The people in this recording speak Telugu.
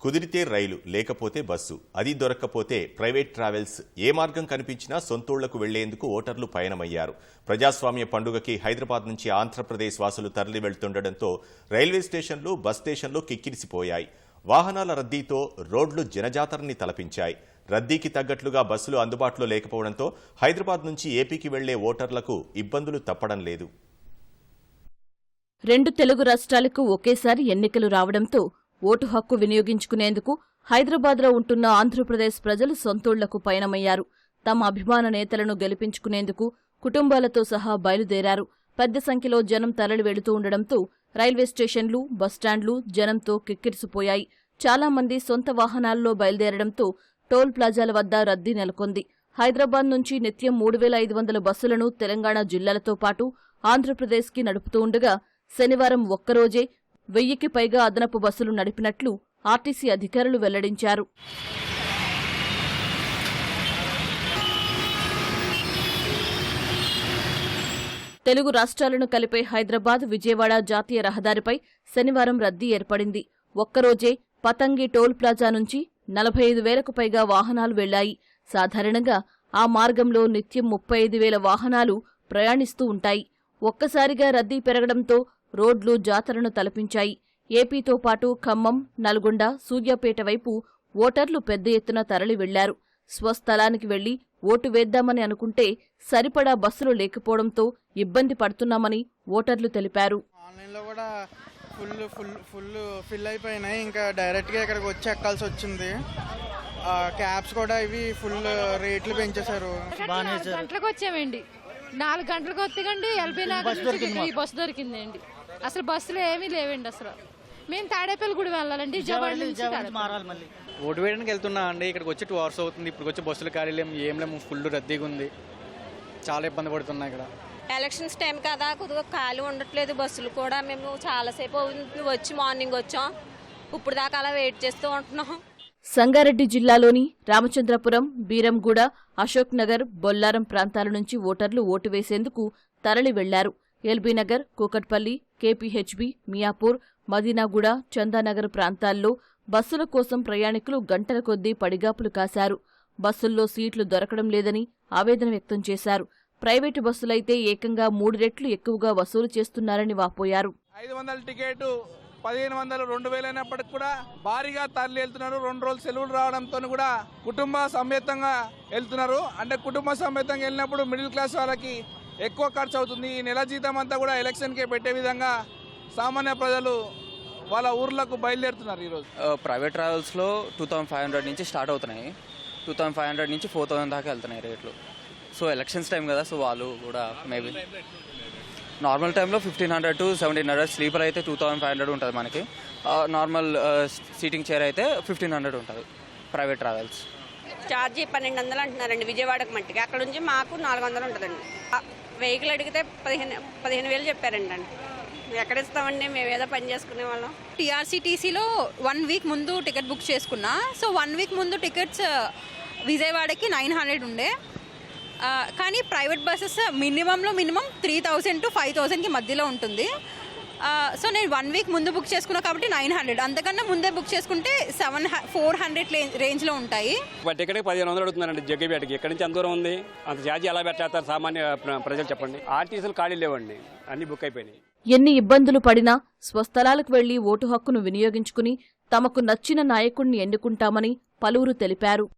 కుదిరితే రైలు లేకపోతే బస్సు. అది దొరక్కపోతే ప్రైవేట్ ట్రావెల్స్ ఏ మార్గం కనిపించినా సొంతూళ్ళకు వెళ్ళేందుకు ఓటర్లు పయనమయ్యారు. ప్రజాస్వామ్య పండుగకి హైదరాబాద్ నుంచి ఆంధ్రప్రదేశ్ వాసులు తరలి వెళ్తుండటంతో రైల్వే స్టేషన్లు బస్ స్టేషన్లు కిక్కిరిసిపోయాయి. వాహనాల రద్దీతో రోడ్లు జనజాతరని తలపించాయి. రద్దీకి తగ్గట్లుగా బస్సులు అందుబాటులో లేకపోవడంతో హైదరాబాద్ నుంచి ఏపీకి వెళ్ళే ఓటర్లకు ఇబ్బందులు తప్పడం లేదు. రెండు తెలుగు రాష్ట్రాలకు ఒకేసారి ఎన్నికలు రావడంతో ఓటు హక్కు వినియోగించుకునేందుకు హైదరాబాద్లో ఉంటున్న ఆంధ్రప్రదేశ్ ప్రజలు సొంతూళ్ళకు పయనమయ్యారు. తమ అభిమాన నేతలను గెలిపించుకునేందుకు కుటుంబాలతో సహా బయలుదేరారు. పెద్ద సంఖ్యలో జనం తరలి వెళుతూ ఉండడంతో రైల్వే స్టేషన్లు బస్టాండ్లు జనంతో కిక్కిరిసిపోయాయి. చాలామంది సొంత వాహనాల్లో బయలుదేరడంతో టోల్ ప్లాజాల వద్ద రద్దీ నెలకొంది. హైదరాబాద్ నుంచి నిత్యం మూడు వేల ఐదు వందల బస్సులను తెలంగాణ జిల్లాలతో పాటు ఆంధ్రప్రదేశ్కి నడుపుతూ ఉండగా శనివారం ఒక్కరోజే వెయ్యికి పైగా అదనపు బస్సులు నడిపినట్లు ఆర్టీసీ అధికారులు వెల్లడించారు. తెలుగు రాష్ట్రాలను కలిపే హైదరాబాద్ విజయవాడ జాతీయ రహదారిపై శనివారం రద్దీ ఏర్పడింది. ఒక్కరోజే పతంగి టోల్ ప్లాజా నుంచి నలభై ఐదు వేలకు పైగా వాహనాలు వెళ్ళాయి. సాధారణంగా ఆ మార్గంలో నిత్యం ముప్పై ఐదు వేల వాహనాలు ప్రయాణిస్తూ ఉంటాయి. ఒక్కసారిగా రద్దీ పెరగడంతో రోడ్లు జాతరను తలపించాయి. ఏపీతో పాటు ఖమ్మం నల్గొండ సూర్యాపేట వైపు ఓటర్లు పెద్ద ఎత్తున తరలి వెళ్ళారు. స్వస్థలానికి వెళ్ళి ఓటు వేద్దామని అనుకుంటే సరిపడా బస్సులు లేకపోవడంతో ఇబ్బంది పడుతున్నామని ఓటర్లు తెలిపారు. ఆన్లైన్లో కూడా ఫుల్ ఫుల్ ఫుల్ ఫిల్ అయిపోయినాయి. ఇంకా డైరెక్ట్గా ఇక్కడికి వచ్చి ఎక్కాల్సి వచ్చింది. ఆ, క్యాబ్స్ కూడా ఇవి ఫుల్ రేట్లు పెంచేశారు. నాలుగు గంటలకు వచ్చామండి. నాలుగు గంటలకు వస్తేకండి ఎల్బీ నగర్ బస్సు దొరికిందండి. అసలు బస్సులు ఏమీ లేవండి అసలు. మేము తాడేపల్లి గుడి వెళ్ళాలండి విజయవాడ నుంచి తాడేపల్లి. ఓటు వేయడానికి వెళ్తున్నా అండి ఇక్కడికి వచ్చి టూ అవర్స్ అవుతుంది ఇప్పుడు వచ్చి బస్సులు ఖాళీ లేము ఏం లేము ఫుల్ రద్దీగా ఉంది. చాలా ఇబ్బంది పడుతున్నా ఇక్కడ. ఎలక్షన్స్ టైం కదా కొద్దిగా ఖాళీ ఉండట్లేదు బస్సులు కూడా మేము చాలాసేపు అవుతుంది వచ్చి మార్నింగ్ వచ్చాం. ఇప్పుడు దాకా అలా వెయిట్ చేస్తూ ఉంటున్నాం. సంగారెడ్డి జిల్లాలోని రామచంద్రపురం బీరంగూడ అశోక్ నగర్ బొల్లారం ప్రాంతాల నుంచి ఓటర్లు ఓటు వేసేందుకు తరలి వెళ్ళారు. ఎల్బీనగర్ కూకట్పల్లి కేపీహెచ్బి మియాపూర్ మదీనాగూడ చందానగర్ ప్రాంతాల్లో బస్సుల కోసం ప్రయాణికులు గంటల కొద్దీ పడిగాపులు కాశారు. బస్సుల్లో సీట్లు దొరకడం లేదని ఆవేదన వ్యక్తం చేశారు. ప్రైవేటు బస్సులైతే ఏకంగా మూడు రెట్లు ఎక్కువగా వసూలు చేస్తున్నారని వాపోయారు. ఐదు వందల టికెట్ పదిహేను వందలు రెండు వేలైనప్పటికి కూడా భారీగా తరలి వెళ్తున్నారు. రెండు రోజులు సెలవులు రావడంతో కూడా కుటుంబ సమేతంగా వెళ్తున్నారు. అంటే కుటుంబ సమేతంగా వెళ్ళినప్పుడు మిడిల్ క్లాస్ వాళ్ళకి ఎక్కువ ఖర్చు అవుతుంది. ఈ నెల జీతం అంతా కూడా ఎలక్షన్కే పెట్టే విధంగా సామాన్య ప్రజలు వాళ్ళ ఊర్లకు బయలుదేరుతున్నారు ఈరోజు. ప్రైవేట్ ట్రావెల్స్లో టూ థౌసండ్ ఫైవ్ హండ్రెడ్ నుంచి స్టార్ట్ అవుతున్నాయి. టూ థౌసండ్ ఫైవ్ హండ్రెడ్ నుంచి ఫోర్ థౌసండ్ దాకా వెళ్తున్నాయి రేట్లు. సో ఎలక్షన్స్ టైం కదా సో వాళ్ళు కూడా మేబీ నార్మల్ టైంలో fifteen hundred to seventeen hundred sleeper అయితే టూ థౌసండ్ ఫైవ్ హండ్రెడ్ ఉంటుంది మనకి. నార్మల్ సీటింగ్ చైర్ అయితే ఫిఫ్టీన్ హండ్రెడ్ ఉంటుంది ప్రైవేట్ ట్రావెల్స్ ఛార్జీ పన్నెండు వందలు అంటున్నారండి విజయవాడకు మట్టికి. అక్కడ నుంచి మాకు నాలుగు వందలు ఉంటుందండి. వెహికల్ అడిగితే పదిహేను పదిహేను వేలు చెప్పారండి అండి ఎక్కడ ఇస్తామండి? మేము ఏదో పని చేసుకునే వాళ్ళం. టీఆర్సీటీసీలో వన్ వీక్ ముందు టికెట్ బుక్ చేసుకున్నా. సో వన్ వీక్ ముందు టికెట్స్ విజయవాడకి నైన్ హండ్రెడ్ ఉండే. కానీ private buses మినిమంలో minimum three thousand to five థౌజండ్కి మధ్యలో ఉంటుంది. సో నేను వన్ వీక్ ముందు బుక్ చేసుకున్నా కాబట్టి నైన్ హండ్రెడ్. అంతకన్నా ముందే బుక్ చేసుకుంటే సెవెన్ ఫోర్ హండ్రెడ్ రేంజ్లో ఉంటాయి. బట్ ఇక్కడికి పదిహేను వందలు అడుగుతున్నారండి జగ్గిపేటకి. ఎక్కడి నుంచి ఎంత దూరం ఉంది? అంత ఛార్జీ ఎలా పెట్టేస్తారు సామాన్య ప్ర- ప్రజలు చెప్పండి. ఆర్టీసీలు ఖాళీ లేవండి. అన్ని బుక్ అయిపోయినాయి. ఎన్ని ఇబ్బందులు పడినా స్వస్థలాలకు వెళ్ళి ఓటు హక్కును వినియోగించుకుని తమకు నచ్చిన నాయకుణ్ణి ఎన్నుకుంటామని పలువురు తెలిపారు.